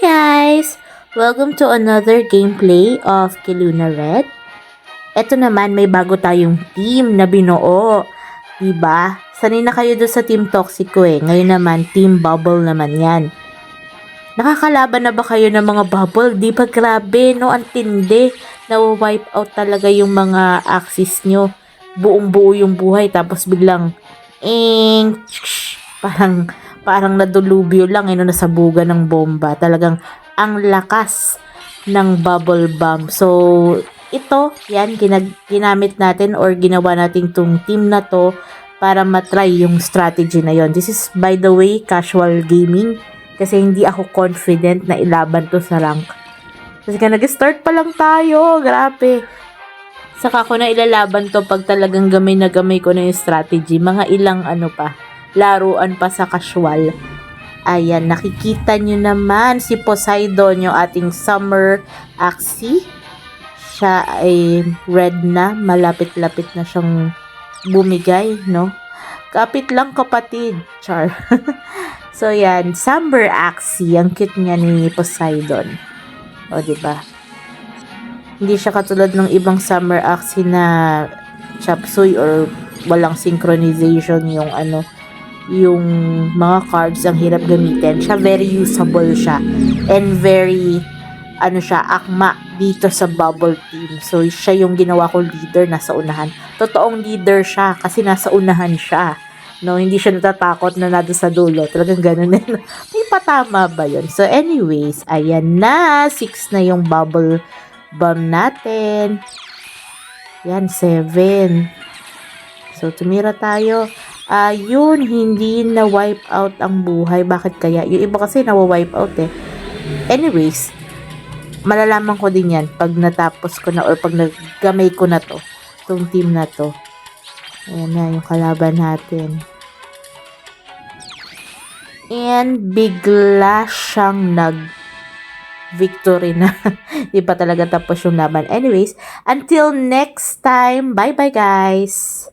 guys! Welcome to another gameplay of Kiluna Red. Ito naman, may bago tayong team na binuo. Diba? Sanay na kayo doon sa Team Toxico eh. Ngayon naman, Team Bubble naman yan. Nakakalaban na ba kayo ng mga bubble? Di ba grabe, no? Ang tindi. Nawa-wipe out talaga yung mga axis nyo. Buong buo yung buhay. Tapos biglang, ing, parang, parang nadulubyo lang, eh, no? Nasabugan ng bomba. Talagang, ang lakas ng bubble bomb. So, ito, yan, ginag- ginamit natin or ginawa natin tong team na to para matry yung strategy na yon. This is, by the way, casual gaming kasi hindi ako confident na ilaban to sa rank. Kasi ka nag-start pa lang tayo, grabe. Saka ko na ilalaban to pag talagang gamay na gamay ko na yung strategy. Mga ilang ano pa, laruan pa sa casual. Ayan, nakikita nyo naman si Poseidon, yung ating summer axie. Siya ay red na, malapit-lapit na siyang bumigay, no? Kapit lang kapatid, char. so yan, Summer Axie, ang cute niya ni Poseidon. O, di ba? Hindi siya katulad ng ibang Summer Axie na chapsuy or walang synchronization yung ano, yung mga cards ang hirap gamitin. Siya very usable siya and very ano siya, akma dito sa bubble team. So, siya yung ginawa ko leader, nasa unahan. Totoong leader siya kasi nasa unahan siya. No, hindi siya natatakot na nado sa dulo. Talagang ganun din. May patama ba yun? So, anyways, ayan na. Six na yung bubble bomb natin. Yan, seven. So, tumira tayo. Ah, yun, hindi na wipe out ang buhay. Bakit kaya? Yung iba kasi nawa-wipe out eh. Anyways, malalaman ko din yan pag natapos ko na or pag naggamay ko na to. Itong team na to. Ayan na yung kalaban natin. And bigla siyang nag victory na. Di pa talaga tapos yung laban. Anyways, until next time, bye bye guys!